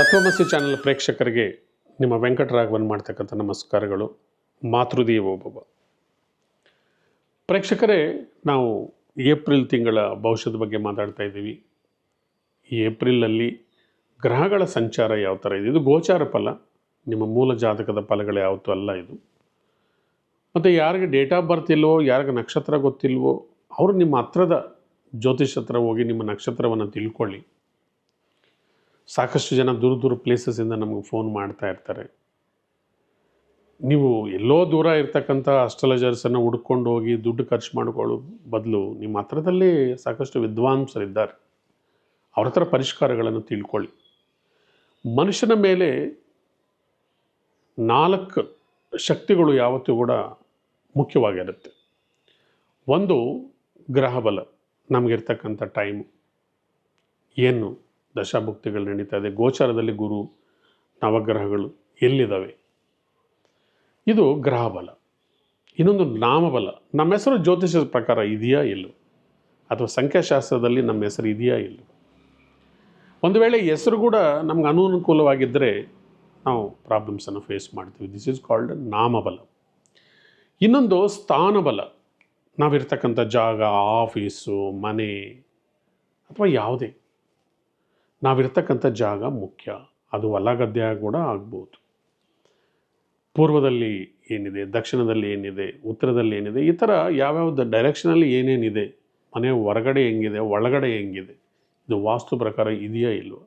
ತತ್ವಮಸಿ ಚಾನೆಲ್ ಪ್ರೇಕ್ಷಕರಿಗೆ ನಿಮ್ಮ ವೆಂಕಟರಾಘವನ್ ಮಾಡ್ತಕ್ಕಂಥ ನಮಸ್ಕಾರಗಳು. ಮಾತೃದೇವೋಭವ ಪ್ರೇಕ್ಷಕರೇ, ನಾವು ಏಪ್ರಿಲ್ ತಿಂಗಳ ಭವಿಷ್ಯದ ಬಗ್ಗೆ ಮಾತಾಡ್ತಾ ಇದ್ದೀವಿ. ಏಪ್ರಿಲಲ್ಲಿ ಗ್ರಹಗಳ ಸಂಚಾರ ಯಾವ ಥರ ಇದೆ? ಇದು ಗೋಚಾರ ಫಲ. ನಿಮ್ಮ ಮೂಲ ಜಾತಕದ ಫಲಗಳು ಯಾವತ್ತೂ ಅಲ್ಲ ಇದು. ಮತ್ತು ಯಾರಿಗೆ ಡೇಟ್ ಆಫ್ ಬರ್ತ್ ಇಲ್ವೋ, ಯಾರಿಗೆ ನಕ್ಷತ್ರ ಗೊತ್ತಿಲ್ವೋ, ಅವರು ನಿಮ್ಮ ಹತ್ರದ ಜ್ಯೋತಿಷ್ ಹತ್ರ ಹೋಗಿ ನಿಮ್ಮ ನಕ್ಷತ್ರವನ್ನು ತಿಳ್ಕೊಳ್ಳಿ. ಸಾಕಷ್ಟು ಜನ ದೂರ ದೂರ ಪ್ಲೇಸಸ್ಸಿಂದ ನಮಗೆ ಫೋನ್ ಮಾಡ್ತಾ ಇರ್ತಾರೆ. ನೀವು ಎಲ್ಲೋ ದೂರ ಇರ್ತಕ್ಕಂಥ ಅಸ್ಟ್ರಾಲಜರ್ಸನ್ನು ಹುಡ್ಕೊಂಡು ಹೋಗಿ ದುಡ್ಡು ಖರ್ಚು ಮಾಡಿಕೊಳ್ಳೋ ಬದಲು ನಿಮ್ಮ ಹತ್ರದಲ್ಲಿ ಸಾಕಷ್ಟು ವಿದ್ವಾಂಸರಿದ್ದಾರೆ. ಅವ್ರ ಹತ್ರ ಪರಿಷ್ಕಾರಗಳನ್ನು ತಿಳ್ಕೊಳ್ಳಿ. ಮನುಷ್ಯನ ಮೇಲೆ ನಾಲ್ಕು ಶಕ್ತಿಗಳು ಯಾವತ್ತೂ ಕೂಡ ಮುಖ್ಯವಾಗಿರುತ್ತೆ. ಒಂದು ಗ್ರಹಬಲ ನಮಗಿರ್ತಕ್ಕಂಥ ಟೈಮು ಏನು? ದಶಾಭುಕ್ತಿಗಳು ನಡೀತಾ ಇದೆ. ಗೋಚಾರದಲ್ಲಿ ಗುರು, ನವಗ್ರಹಗಳು ಎಲ್ಲಿದ್ದಾವೆ? ಇದು ಗ್ರಹಬಲ. ಇನ್ನೊಂದು ನಾಮಬಲ. ನಮ್ಮ ಹೆಸರು ಜ್ಯೋತಿಷದ ಪ್ರಕಾರ ಇದೆಯಾ ಇಲ್ಲೋ ಅಥವಾ ಸಂಖ್ಯಾಶಾಸ್ತ್ರದಲ್ಲಿ ನಮ್ಮ ಹೆಸರು ಇದೆಯಾ ಇಲ್ಲ ಒಂದು ವೇಳೆ ಹೆಸರು ಕೂಡ ನಮ್ಗೆ ಅನುಕೂಲವಾಗಿದ್ದರೆ ನಾವು ಪ್ರಾಬ್ಲಮ್ಸನ್ನು ಫೇಸ್ ಮಾಡ್ತೀವಿ. ದಿಸ್ ಈಸ್ ಕಾಲ್ಡ್ ನಾಮಬಲ. ಇನ್ನೊಂದು ಸ್ಥಾನಬಲ. ನಾವಿರ್ತಕ್ಕಂಥ ಜಾಗ ಆಫೀಸು ಮನೆ, ಅಥವಾ ಯಾವುದೇ ನಾವಿರ್ತಕ್ಕಂಥ ಜಾಗ ಮುಖ್ಯ. ಅದು ಹೊಲ ಗದ್ದೆ ಕೂಡ ಆಗ್ಬೋದು. ಪೂರ್ವದಲ್ಲಿ ಏನಿದೆ, ದಕ್ಷಿಣದಲ್ಲಿ ಏನಿದೆ, ಉತ್ತರದಲ್ಲಿ ಏನಿದೆ, ಈ ಥರ ಯಾವ್ಯಾವ ಡೈರೆಕ್ಷನಲ್ಲಿ ಏನೇನಿದೆ, ಮನೆ ಹೊರಗಡೆ ಹೆಂಗಿದೆ, ಒಳಗಡೆ ಹೆಂಗಿದೆ, ಇದು ವಾಸ್ತು ಪ್ರಕಾರ ಇದೆಯಾ ಇಲ್ವೋ?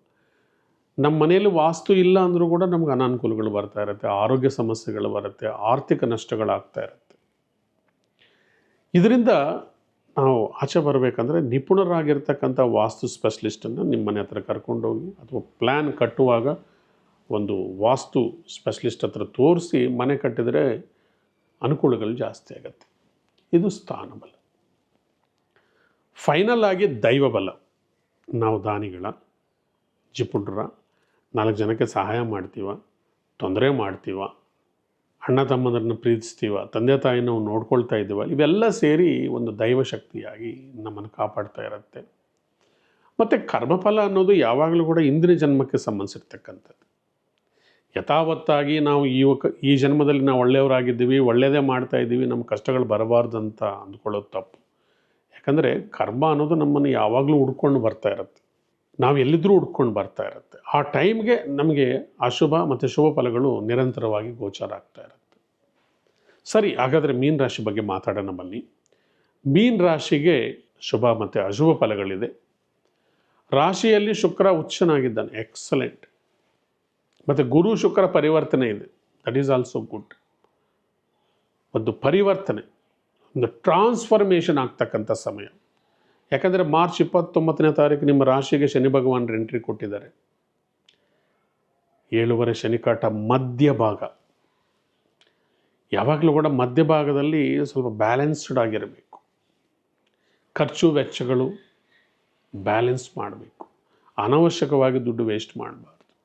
ನಮ್ಮ ಮನೆಯಲ್ಲಿ ವಾಸ್ತು ಇಲ್ಲ ಅಂದರೂ ಕೂಡ ನಮ್ಗೆ ಅನಾನುಕೂಲಗಳು ಬರ್ತಾ ಇರುತ್ತೆ, ಆರೋಗ್ಯ ಸಮಸ್ಯೆಗಳು ಬರುತ್ತೆ, ಆರ್ಥಿಕ ನಷ್ಟಗಳಾಗ್ತಾ ಇರುತ್ತೆ. ಇದರಿಂದ ನಾವು ಆಚೆ ಬರಬೇಕಂದ್ರೆ ನಿಪುಣರಾಗಿರ್ತಕ್ಕಂಥ ವಾಸ್ತು ಸ್ಪೆಷಲಿಸ್ಟನ್ನು ನಿಮ್ಮ ಮನೆ ಹತ್ರ ಕರ್ಕೊಂಡೋಗಿ ಅಥವಾ ಪ್ಲ್ಯಾನ್ ಕಟ್ಟುವಾಗ ಒಂದು ವಾಸ್ತು ಸ್ಪೆಷಲಿಸ್ಟ್ ಹತ್ರ ತೋರಿಸಿ ಮನೆ ಕಟ್ಟಿದರೆ ಅನುಕೂಲಗಳು ಜಾಸ್ತಿ ಆಗುತ್ತೆ. ಇದು ಸ್ಥಾನಬಲ. ಫೈನಲ್ ಆಗಿ ದೈವಬಲ. ನಾವು ದಾನಿಗಳ ಜಿಪುಡ್ರ ನಾಲ್ಕು ಜನಕ್ಕೆ ಸಹಾಯ ಮಾಡ್ತೀವ, ತೊಂದರೆ ಮಾಡ್ತೀವ ಅಣ್ಣ ತಮ್ಮಂದ್ರನ್ನ ಪ್ರೀತಿಸ್ತೀವ, ತಂದೆ ತಾಯಿನ ನೋಡ್ಕೊಳ್ತಾ ಇದ್ದೀವ, ಇವೆಲ್ಲ ಸೇರಿ ಒಂದು ದೈವ ಶಕ್ತಿಯಾಗಿ ನಮ್ಮನ್ನು ಕಾಪಾಡ್ತಾ ಇರುತ್ತೆ. ಮತ್ತು ಕರ್ಮಫಲ ಅನ್ನೋದು ಯಾವಾಗಲೂ ಕೂಡ ಇಂದಿನ ಜನ್ಮಕ್ಕೆ ಸಂಬಂಧಿಸಿರ್ತಕ್ಕಂಥದ್ದು. ಯಥಾವತ್ತಾಗಿ ನಾವು ಈ ಈ ಜನ್ಮದಲ್ಲಿ ನಾವು ಒಳ್ಳೆಯವರಾಗಿದ್ದೀವಿ, ಒಳ್ಳೆಯದೇ ಮಾಡ್ತಾ ಇದ್ದೀವಿ, ನಮ್ಮ ಕಷ್ಟಗಳು ಬರಬಾರ್ದು ಅಂತ ಅಂದ್ಕೊಳ್ಳೋದು ತಪ್ಪು. ಯಾಕಂದರೆ ಕರ್ಮ ಅನ್ನೋದು ನಮ್ಮನ್ನು ಯಾವಾಗಲೂ ಹುಡ್ಕೊಂಡು ಬರ್ತಾ ಇರುತ್ತೆ. ನಾವು ಎಲ್ಲಿದ್ದರೂ ಹುಡ್ಕೊಂಡು ಬರ್ತಾ ಇರುತ್ತೆ. ಆ ಟೈಮ್ಗೆ ನಮಗೆ ಅಶುಭ ಮತ್ತು ಶುಭ ಫಲಗಳು ನಿರಂತರವಾಗಿ ಗೋಚಾರ ಆಗ್ತಾ ಇರುತ್ತೆ. ಸರಿ, ಹಾಗಾದರೆ ಮೀನ್ ರಾಶಿ ಬಗ್ಗೆ ಮಾತಾಡೋಣ ಬನ್ನಿ. ಮೀನ್ ರಾಶಿಗೆ ಶುಭ ಮತ್ತು ಅಶುಭ ಫಲಗಳಿದೆ. ರಾಶಿಯಲ್ಲಿ ಶುಕ್ರ ಉಚ್ಚನಾಗಿದ್ದಾನೆ ಎಕ್ಸಲೆಂಟ್ ಮತ್ತು ಗುರು ಶುಕ್ರ ಪರಿವರ್ತನೆ ಇದೆ. ದಟ್ ಈಸ್ ಆಲ್ಸೋ ಗುಡ್ ಒಂದು ಪರಿವರ್ತನೆ, ಒಂದು ಟ್ರಾನ್ಸ್ಫಾರ್ಮೇಷನ್ ಆಗ್ತಕ್ಕಂಥ ಸಮಯ. ಯಾಕಂದರೆ ಮಾರ್ಚ್ ಇಪ್ಪತ್ತೊಂಬತ್ತನೇ ತಾರೀಕು ನಿಮ್ಮ ರಾಶಿಗೆ ಶನಿ ಭಗವಾನ್ ಎಂಟ್ರಿ ಕೊಟ್ಟಿದ್ದಾರೆ. ಏಳುವರೆ ಶನಿಕಾಟ ಮಧ್ಯಭಾಗ ಯಾವಾಗಲೂ ಕೂಡ ಮಧ್ಯಭಾಗದಲ್ಲಿ ಸ್ವಲ್ಪ ಬ್ಯಾಲೆನ್ಸ್ಡ್ ಆಗಿರಬೇಕು. ಖರ್ಚು ವೆಚ್ಚಗಳು ಬ್ಯಾಲೆನ್ಸ್ ಮಾಡಬೇಕು. ಅನವಶ್ಯಕವಾಗಿ ದುಡ್ಡು ವೇಸ್ಟ್ ಮಾಡಬಾರ್ದು.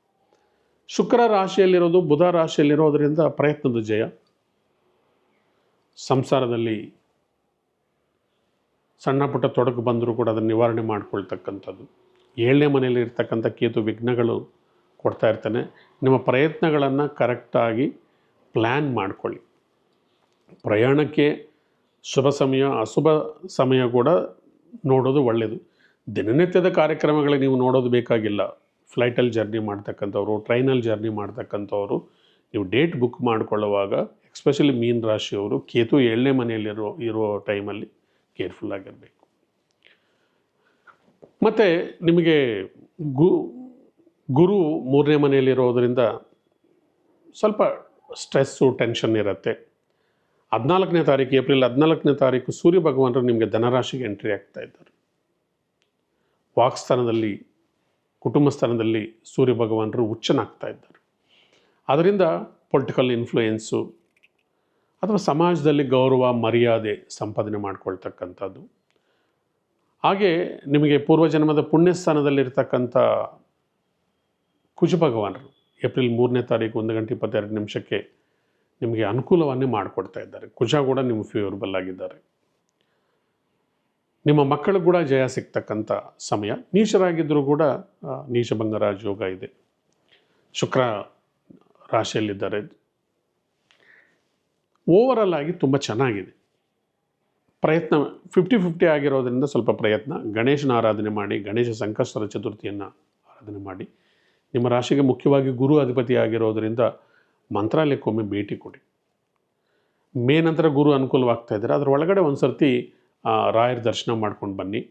ಶುಕ್ರ ರಾಶಿಯಲ್ಲಿರೋದು ಬುಧ ರಾಶಿಯಲ್ಲಿರೋದರಿಂದ ಪ್ರಯತ್ನದ ಜಯ. ಸಂಸಾರದಲ್ಲಿ ಸಣ್ಣ ಪುಟ್ಟ ತೊಡಕು ಬಂದರೂ ಕೂಡ ಅದನ್ನು ನಿವಾರಣೆ ಮಾಡಿಕೊಳ್ತಕ್ಕಂಥದ್ದು. ಏಳನೇ ಮನೆಯಲ್ಲಿ ಇರ್ತಕ್ಕಂಥ ಕೇತು ವಿಘ್ನಗಳು ಕೊಡ್ತಾ ಇರ್ತಾನೆ. ನಿಮ್ಮ ಪ್ರಯತ್ನಗಳನ್ನು ಕರೆಕ್ಟಾಗಿ ಪ್ಲ್ಯಾನ್ ಮಾಡ್ಕೊಳ್ಳಿ. ಪ್ರಯಾಣಕ್ಕೆ ಶುಭ ಸಮಯ, ಅಶುಭ ಸಮಯ ಕೂಡ ನೋಡೋದು ಒಳ್ಳೆಯದು ದಿನನಿತ್ಯದ ಕಾರ್ಯಕ್ರಮಗಳಿಗೆ ನೀವು ನೋಡೋದು ಬೇಕಾಗಿಲ್ಲ. ಫ್ಲೈಟಲ್ಲಿ ಜರ್ನಿ ಮಾಡ್ತಕ್ಕಂಥವ್ರು, ಟ್ರೈನಲ್ಲಿ ಜರ್ನಿ ಮಾಡ್ತಕ್ಕಂಥವ್ರು, ನೀವು ಡೇಟ್ ಬುಕ್ ಮಾಡಿಕೊಳ್ಳುವಾಗ ಎಕ್ಸ್ಪೆಷಲಿ ಮೀನ ರಾಶಿಯವರು ಕೇತು ಏಳನೇ ಮನೆಯಲ್ಲಿರೋ, ಇರೋ ಟೈಮಲ್ಲಿ ಕೇರ್ಫುಲ್ ಆಗಿರಬೇಕು ಮತ್ತು ನಿಮಗೆ ಗು, ಗುರು ಮೂರನೇ ಮನೆಯಲ್ಲಿರೋದರಿಂದ ಸ್ವಲ್ಪ ಸ್ಟ್ರೆಸ್ಸು, ಟೆನ್ಷನ್ ಇರುತ್ತೆ. ಹದಿನಾಲ್ಕನೇ ತಾರೀಕು, ಏಪ್ರಿಲ್ ಹದಿನಾಲ್ಕನೇ ತಾರೀಕು ಸೂರ್ಯ ಭಗವಾನರು ನಿಮಗೆ ಧನರಾಶಿಗೆ ಎಂಟ್ರಿ ಆಗ್ತಾ ಇದ್ದಾರೆ. ವಾಕ್ಸ್ಥಾನದಲ್ಲಿ ಕುಟುಂಬ ಸ್ಥಾನದಲ್ಲಿ ಸೂರ್ಯ ಭಗವಾನರು ಹುಚ್ಚನಾಗ್ತಾ ಇದ್ದಾರೆ. ಅದರಿಂದ ಪೊಲಿಟಿಕಲ್ ಇನ್ಫ್ಲೂಯೆನ್ಸು ಅಥವಾ ಸಮಾಜದಲ್ಲಿ ಗೌರವ, ಮರ್ಯಾದೆ ಸಂಪಾದನೆ ಮಾಡ್ಕೊಳ್ತಕ್ಕಂಥದ್ದು. ಹಾಗೆ ನಿಮಗೆ ಪೂರ್ವಜನ್ಮದ ಪುಣ್ಯಸ್ಥಾನದಲ್ಲಿರ್ತಕ್ಕಂಥ ಕುಜ ಭಗವಾನರು ಏಪ್ರಿಲ್ ಮೂರನೇ ತಾರೀಕು ಒಂದು ಗಂಟೆ ಇಪ್ಪತ್ತೆರಡು ನಿಮಿಷಕ್ಕೆ ನಿಮಗೆ ಅನುಕೂಲವನ್ನೇ ಮಾಡಿಕೊಡ್ತಾ ಇದ್ದಾರೆ. ಕುಜ ಕೂಡ ನಿಮ್ಮ ಫೇವರಬಲ್ ಆಗಿದ್ದಾರೆ. ನಿಮ್ಮ ಮಕ್ಕಳು ಕೂಡ ಜಯ ಸಿಗ್ತಕ್ಕಂಥ ಸಮಯ. ನೀಚರಾಗಿದ್ದರೂ ಕೂಡ ನೀಚಭಂಗರಾಜ ಯೋಗ ಇದೆ. ಶುಕ್ರ ರಾಶಿಯಲ್ಲಿದ್ದಾರೆ. ಓವರಲ್ ಆಗಿ ತುಂಬ ಚೆನ್ನಾಗಿದೆ. ಪ್ರಯತ್ನ ಫಿಫ್ಟಿ ಫಿಫ್ಟಿ ಆಗಿರೋದರಿಂದ ಸ್ವಲ್ಪ ಪ್ರಯತ್ನ. ಗಣೇಶನ ಆರಾಧನೆ ಮಾಡಿ, ಗಣೇಶ ಸಂಕಷ್ಟರ ಚತುರ್ಥಿಯನ್ನು ಆರಾಧನೆ ಮಾಡಿ. ನಿಮ್ಮ ರಾಶಿಗೆ ಮುಖ್ಯವಾಗಿ ಗುರು ಅಧಿಪತಿ ಆಗಿರೋದರಿಂದ ಮಂತ್ರಾಲಯಕ್ಕೊಮ್ಮೆ ಭೇಟಿ ಕೊಡಿ. ಮೇ ನಂತರ ಗುರು ಅನುಕೂಲವಾಗ್ತಾ ಇದ್ದಾರೆ. ಅದರ ಒಳಗಡೆ ಒಂದು ಸರ್ತಿ ರಾಯರ ದರ್ಶನ ಮಾಡ್ಕೊಂಡು ಬನ್ನಿ.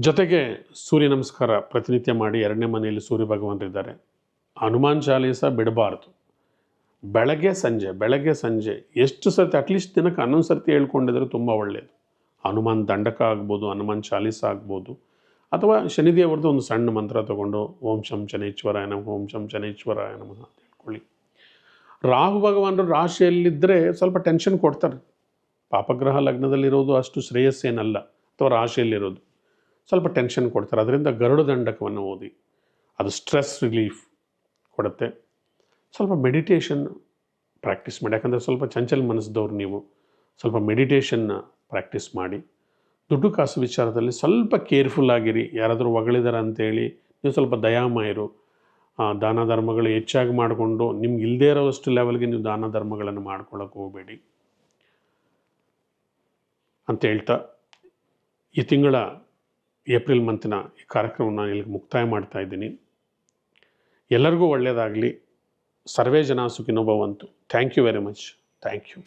ಜೊತೆಗೆ ಸೂರ್ಯ ನಮಸ್ಕಾರ ಪ್ರತಿನಿತ್ಯ ಮಾಡಿ. ಎರಡನೇ ಮನೆಯಲ್ಲಿ ಸೂರ್ಯ ಭಗವಂತರಿದ್ದಾರೆ ಹನುಮಾನ್ ಚಾಲೀಸ ಬಿಡಬಾರ್ದು. ಬೆಳಗ್ಗೆ ಸಂಜೆ ಬೆಳಗ್ಗೆ ಸಂಜೆ, ಎಷ್ಟು ಸರ್ತಿ ಅಟ್ಲೀಸ್ಟ್ ದಿನಕ್ಕೆ ಹನ್ನೊಂದು ಸರ್ತಿ ಹೇಳ್ಕೊಂಡಿದ್ರೆ ತುಂಬ ಒಳ್ಳೆಯದು ಹನುಮಾನ್ ದಂಡಕ ಆಗ್ಬೋದು, ಹನುಮಾನ್ ಚಾಲೀಸ ಆಗ್ಬೋದು. ಅಥವಾ ಶನಿದೇವರದ್ದು ಒಂದು ಸಣ್ಣ ಮಂತ್ರ ತಗೊಂಡು, ಓಂ ಶಂ ಶನೇಶ್ವರಾಯ ನಮಃ, ಓಂ ಶಂ ಶನೇಶ್ವರಾಯ ನಮಃ ಅಂತ ಹೇಳ್ಕೊಳ್ಳಿ. ರಾಹು ಭಗವಾನರು ರಾಶಿಯಲ್ಲಿದ್ದರೆ ಸ್ವಲ್ಪ ಟೆನ್ಷನ್ ಕೊಡ್ತಾರೆ. ಪಾಪಗ್ರಹ ಲಗ್ನದಲ್ಲಿರೋದು ಅಷ್ಟು ಶ್ರೇಯಸ್ಸೇನಲ್ಲ, ಅಥವಾ ರಾಶಿಯಲ್ಲಿರೋದು. ಸ್ವಲ್ಪ ಟೆನ್ಷನ್ ಕೊಡ್ತಾರೆ. ಅದರಿಂದ ಗರುಡ ದಂಡಕವನ್ನು ಓದಿ. ಅದು ಸ್ಟ್ರೆಸ್ ರಿಲೀಫ್ ಕೊಡುತ್ತೆ. ಸ್ವಲ್ಪ ಮೆಡಿಟೇಷನ್ ಪ್ರಾಕ್ಟೀಸ್ ಮಾಡಿ. ಯಾಕಂದರೆ ಸ್ವಲ್ಪ ಚಂಚಲ ಮನಸ್ಸದವ್ರು ನೀವು. ಸ್ವಲ್ಪ ಮೆಡಿಟೇಷನ್ನ ಪ್ರಾಕ್ಟೀಸ್ ಮಾಡಿ. ದುಡ್ಡು ಕಾಸು ವಿಚಾರದಲ್ಲಿ ಸ್ವಲ್ಪ ಕೇರ್ಫುಲ್ ಆಗಿರಿ. ಯಾರಾದರೂ ಹೊಗಳಿದಾರ ಅಂತೇಳಿ ನೀವು ಸ್ವಲ್ಪ ದಯಾಮಯರು. ದಾನ ಧರ್ಮಗಳು ಹೆಚ್ಚಾಗಿ ಮಾಡಿಕೊಂಡು ನಿಮ್ಗೆ ಇಲ್ಲದೇ ಇರೋಷ್ಟು ಲೆವೆಲ್ಗೆ ನೀವು ದಾನ ಧರ್ಮಗಳನ್ನು ಮಾಡ್ಕೊಳ್ಳೋಕೆ ಹೋಗಬೇಡಿ. ಅಂತ ಹೇಳ್ತಾ, ಈ ತಿಂಗಳ ಏಪ್ರಿಲ್ ಮಂತಿನ ಈ ಕಾರ್ಯಕ್ರಮವನ್ನು ಇಲ್ಲಿಗೆ ಮುಕ್ತಾಯ ಮಾಡ್ತಾ ಇದ್ದೀನಿ. ಎಲ್ಲರಿಗೂ ಒಳ್ಳೆಯದಾಗಲಿ సర్వే జనాసుకి నోభవంతు thank you very much thank you